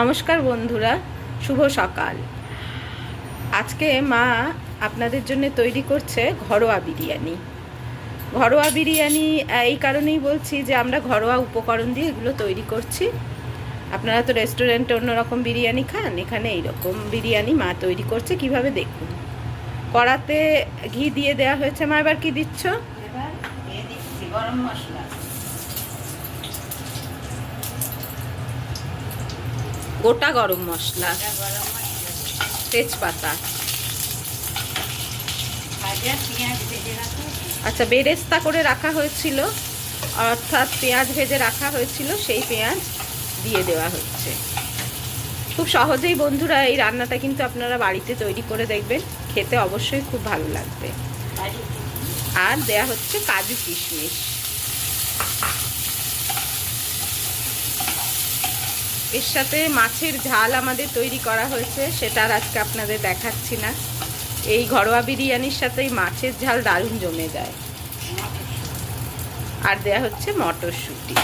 নমস্কার বন্ধুরা, শুভ সকাল। আজকে মা আপনাদের জন্য তৈরি করছে ঘরোয়া বিরিয়ানি। ঘরোয়া বিরিয়ানি, এই কারণেই বলছি যে আমরা ঘরোয়া উপকরণ দিয়ে এগুলো তৈরি করছি। আপনারা তো রেস্টুরেন্টে অন্যরকম বিরিয়ানি খান, এখানে এইরকম বিরিয়ানি মা তৈরি করছে, কীভাবে দেখুন। কড়াতে ঘি দিয়ে দেওয়া হয়েছে, মা এবার কি দিচ্ছ গরম মশলা। গোটা গরম মশলা। তেজপাতা। আচ্ছা বেরেস্তা করে রাখা হয়েছিল। অর্থাৎ পেঁয়াজ ভেজে রাখা হয়েছিল, সেই পেঁয়াজ দিয়ে দেওয়া হচ্ছে। খুব সহজেই বন্ধুরা, এই রান্নাটা কিন্তু আপনারা বাড়িতে তৈরি করে দেখবেন। খেতে অবশ্যই খুব ভালো লাগবে। আর দেয়া হচ্ছে কাজু কিশমিশ। এর সাথে মাছের ঝাল আমাদের তৈরি করা হয়েছে, সেটা আর আজকে আপনাদের দেখাচ্ছি না। এই ঘরোয়া বিরিয়ানির সাথে মাছের ঝাল দারুণ জমে যায়। আর দেয়া হচ্ছে মটরশুঁটি।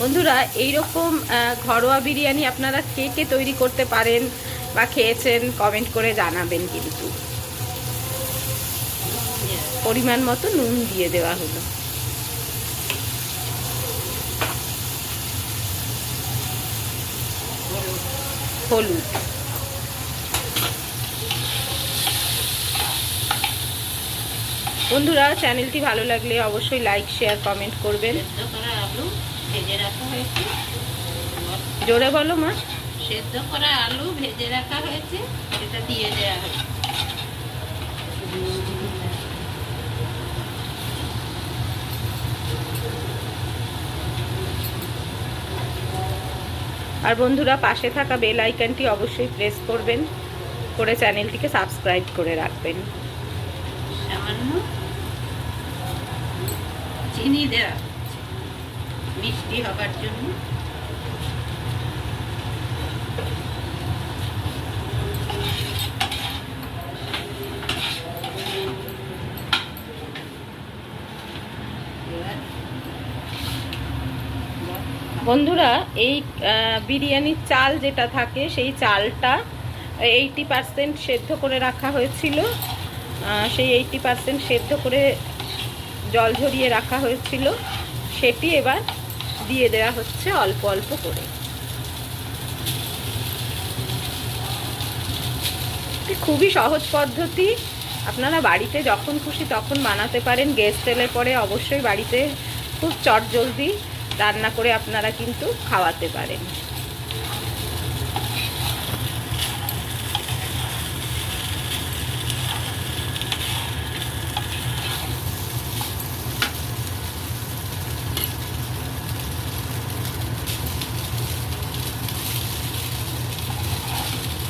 বন্ধুরা, এইরকম ঘরোয়া বিরিয়ানি আপনারা কে কে তৈরি করতে পারেন বা খেয়েছেন কমেন্ট করে জানাবেন কিন্তু। পরিমাণ মতো নুন দিয়ে দেওয়া হলো। হলুদ। বন্ধুরা, চ্যানেলটি ভালো লাগলে অবশ্যই লাইক শেয়ার কমেন্ট করবেন। জোরে বলো মা। সেদ্ধ করা আলু ভেজে রাখা হয়েছে, সেটা দিয়ে দেওয়া হয়েছে। আর বন্ধুরা, পাশে থাকা বেল আইকনটি অবশ্যই প্রেস করবেন করে চ্যানেলটিকে সাবস্ক্রাইব করে রাখবেন। চিনি দেওয়া মিষ্টি হবার জন্য। এবার বন্ধুরা, এই বিরিয়ানির চাল যেটা থাকে, সেই চালটা এইটি পার্সেন্ট সেদ্ধ করে রাখা হয়েছিল। সেই এইটি পার্সেন্ট সেদ্ধ করে জল ঝরিয়ে রাখা হয়েছিল। সেটি এবার দিয়ে দেওয়া হচ্ছে অল্প অল্প করে। খুবই সহজ পদ্ধতি। আপনারা বাড়িতে যখন খুশি তখন বানাতে পারেন। গ্যাস এলে পরে অবশ্যই বাড়িতে খুব চটজলদি রান্না করে আপনারা কিন্তু খাওয়াতে পারেন।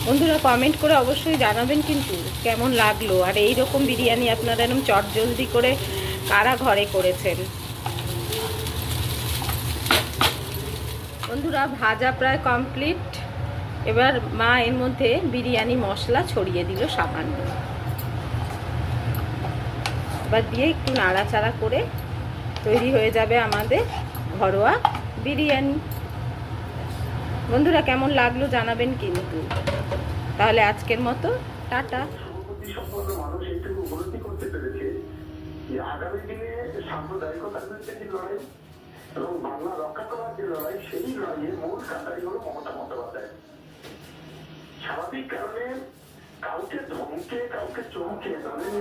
বন্ধুরা কমেন্ট করে অবশ্যই জানাবেন কিন্তু কেমন লাগল। আর এই রকম বিরিয়ানি আপনারা এরকম চটজলদি করে কারা ঘরে করেছেন? বন্ধুরা, ভাজা প্রায় কমপ্লিট এবার মা এর মধ্যে বিরিয়ানি মশলা ছড়িয়ে দিল সামান্য। এবার দিয়ে একটু নাড়াচাড়া করে তৈরি হয়ে যাবে আমাদের ঘরোয়া বিরিয়ানি। বন্ধুরা, কেমন লাগল জানাবেন কিন্তু তাহলে আজকের মতো টাটা। আগামী দিনে সাম্প্রদায়িকতার লড়াই এবং বাংলা রক্ষা করার যে লড়াই, সেই লড়াইয়ে মূল কাতারি হল মমতা বন্দ্যোপাধ্যায়। স্বাভাবিক কারণে কাউকে ধমকে, কাউকে চমকে তাদের